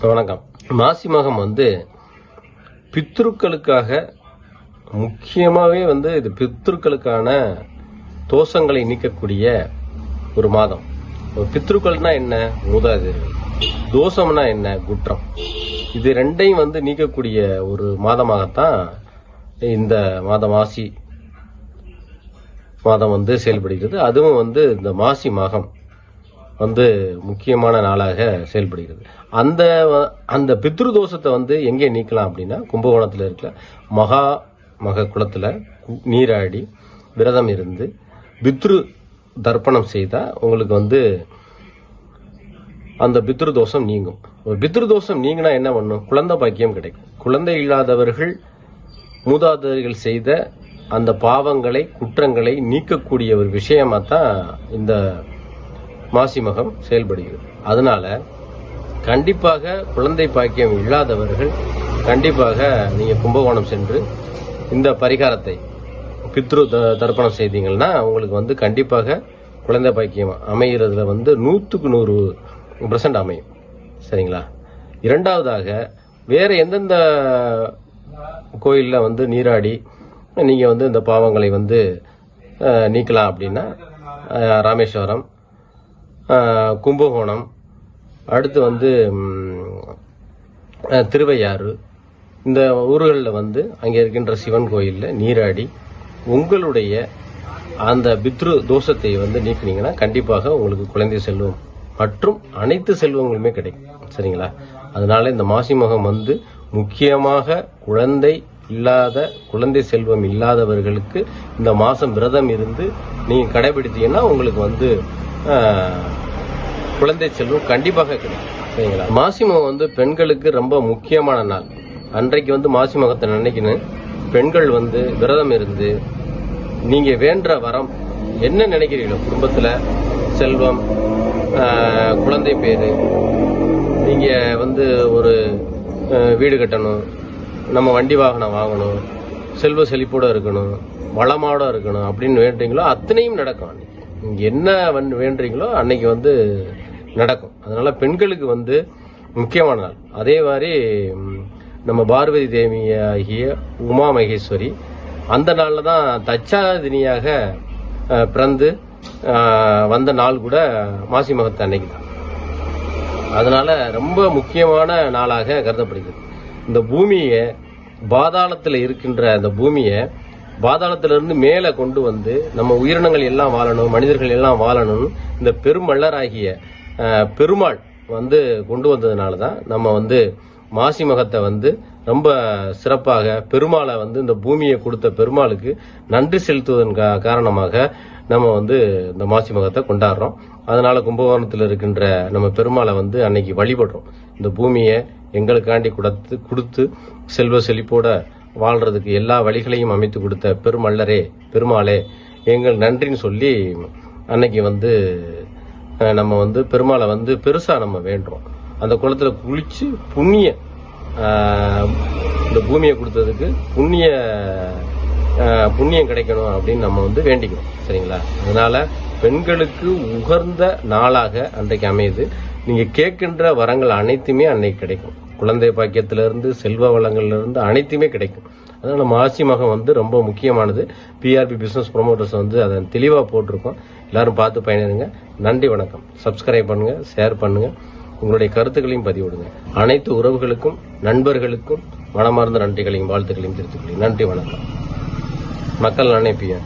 வணக்கம். மாசி மகம் வந்து பித்ருக்களுக்காக முக்கியமாகவே வந்து இது பித்ருக்களுக்கான தோஷங்களை நீக்கக்கூடிய ஒரு மாதம். பித்ருக்கள்னா என்ன? மூதாதையர்கள் தோஷம்னா என்ன? குற்றம். இது ரெண்டையும் வந்து நீக்கக்கூடிய ஒரு மாதமாகத்தான் இந்த மாதம் மாசி மாதம் வந்து செயல்படுகிறது. அதுவும் வந்து இந்த மாசி மாதம் வந்து முக்கியமான நாளாக செயல்படுகிறது. அந்த அந்த பித்ரு தோஷத்தை வந்து எங்கே நீக்கலாம் அப்படின்னா கும்பகோணத்தில் இருக்கிற மகா மக குளத்தில் நீராடி விரதம் இருந்து பித்ரு தர்ப்பணம் செய்தால் உங்களுக்கு வந்து அந்த பித்ரு தோஷம் நீங்கும். ஒரு பித்ரு தோஷம் நீங்கினா என்ன பண்ணும்? குழந்தை பாக்கியம் கிடைக்கும். குழந்தை இல்லாதவர்கள் மூதாதையர்கள் செய்த அந்த பாவங்களை குற்றங்களை நீக்கக்கூடிய ஒரு விஷயமாக தான் இந்த மாசி மகம் செயல்படுகிறது. அதனால கண்டிப்பாக குழந்தை பாக்கியம் இல்லாதவர்கள் கண்டிப்பாக நீங்கள் கும்பகோணம் சென்று இந்த பரிகாரத்தை பித்ரு த- தர்ப்பணம் செய்தீங்கன்னா உங்களுக்கு வந்து கண்டிப்பாக குழந்தை பாக்கியம் அமைகிறதுல வந்து நூற்றுக்கு நூறு பர்சன்ட் அமையும். சரிங்களா? இரண்டாவதாக வேறு எந்தெந்த கோயிலில் வந்து நீராடி நீங்கள் வந்து இந்த பாவங்களை வந்து நீக்கலாம் அப்படின்னா ராமேஸ்வரம் கும்பகோணம். அடுத்து வந்து திருவையாறு. இந்த ஊர்களில் வந்து அங்கே இருக்கின்ற சிவன் கோயிலில் நீராடி உங்களுடைய அந்த பித்ரு தோஷத்தை வந்து நீக்கினீங்கன்னா கண்டிப்பாக உங்களுக்கு குழந்தை செல்வம் மற்றும் அனைத்து செல்வங்களுமே கிடைக்கும். சரிங்களா? அதனால இந்த மாசி மகம் வந்து முக்கியமாக குழந்தை இல்லாத குழந்தை செல்வம் இல்லாதவர்களுக்கு இந்த மாதம் விரதம் இருந்து நீங்கள் கடைபிடித்தீங்கன்னா உங்களுக்கு வந்து குழந்தை செல்வம் கண்டிப்பாக கிடைக்கும் சரிங்களா? மாசிமகம் வந்து பெண்களுக்கு ரொம்ப முக்கியமான நாள். அன்றைக்கு வந்து மாசி மகத்தை நினைக்கணும். பெண்கள் வந்து விரதம் இருந்து நீங்க வேண்ட வரம் என்ன நினைக்கிறீங்களோ குடும்பத்தில் செல்வம் குழந்தை பேரு நீங்க வந்து ஒரு வீடு கட்டணும் நம்ம வண்டி வாகனம் வாங்கணும் செல்வ செழிப்போட இருக்கணும் வளமாட இருக்கணும் அப்படின்னு வேண்டுறீங்களோ அத்தனையும் நடக்கும் அன்னைக்கு. என்ன வந் வேண்டுறீங்களோ அன்னைக்கு வந்து நடக்கும். அதனால பெண்களுக்கு வந்து முக்கியமான நாள். அதே மாதிரி நம்ம பார்வதி தேவி ஆகிய உமா மகேஸ்வரி அந்த நாளில் தான் தச்சாதினியாக பிறந்து வந்த நாள் கூட மாசி மகத்தை அன்னைக்கு தான். அதனால ரொம்ப முக்கியமான நாளாக கருதப்படுகிறது. இந்த பூமியை பாதாளத்தில் இருக்கின்ற அந்த பூமியை பாதாளத்திலிருந்து மேலே கொண்டு வந்து நம்ம உயிரினங்கள் எல்லாம் வாழணும் மனிதர்கள் எல்லாம் வாழணும் இந்த பெருமல்லராகிய பெருமாள் வந்து கொண்டு வந்ததுனால தான் நம்ம வந்து மாசி மகத்தை வந்து ரொம்ப சிறப்பாக பெருமாளை வந்து இந்த பூமியை கொடுத்த பெருமாளுக்கு நன்றி செலுத்துவதன் கா- காரணமாக நம்ம வந்து இந்த மாசி மகத்தை கொண்டாடுறோம். அதனால கும்பகோணத்தில் இருக்கின்ற நம்ம பெருமாளை வந்து அன்னைக்கு வழிபடுறோம். இந்த பூமியை எங்களுக்காண்டி கொடுத்து கொடுத்து செல்வ செழிப்போட வாழ்றதுக்கு எல்லா வழிகளையும் அமைத்து கொடுத்த பெருமல்லரே பெருமாளே எங்கள் நன்றின்னு சொல்லி அன்னைக்கு வந்து நம்ம வந்து பெருமாளை வந்து பெருசாக நம்ம வேண்டுறோம். அந்த குளத்துல குளித்து புண்ணிய இந்த பூமியை கொடுத்ததுக்கு புண்ணிய புண்ணியம் கிடைக்கணும் அப்படின்னு நம்ம வந்து வேண்டிக்கிறோம். சரிங்களா? அதனால பெண்களுக்கு உகர்ந்த நாளாக அன்றைக்கு அமையுது. நீங்கள் கேட்கின்ற வரங்கள் அனைத்துமே அன்னைக்கு கிடைக்கும். குழந்தை பாக்கியத்திலிருந்து செல்வ வளங்கள்லேருந்து அனைத்துமே கிடைக்கும். அதனால் மாசி மகம் வந்து ரொம்ப முக்கியமானது. பிஆர்பி பிஸ்னஸ் ப்ரொமோட்டர்ஸ் வந்து அதை தெளிவாக போட்டிருக்கோம். எல்லாரும் பார்த்து பயணிருங்க நன்றி வணக்கம். சப்ஸ்கிரைப் பண்ணுங்கள் ஷேர் பண்ணுங்கள் உங்களுடைய கருத்துக்களையும் பதிவிடுங்க. அனைத்து உறவுகளுக்கும் நண்பர்களுக்கும் மனமார்ந்த நன்றிகளையும் வாழ்த்துக்களையும் தெரிவித்துக்கொள்ளுங்கள் நன்றி வணக்கம். மக்கள் நினைப்பியன்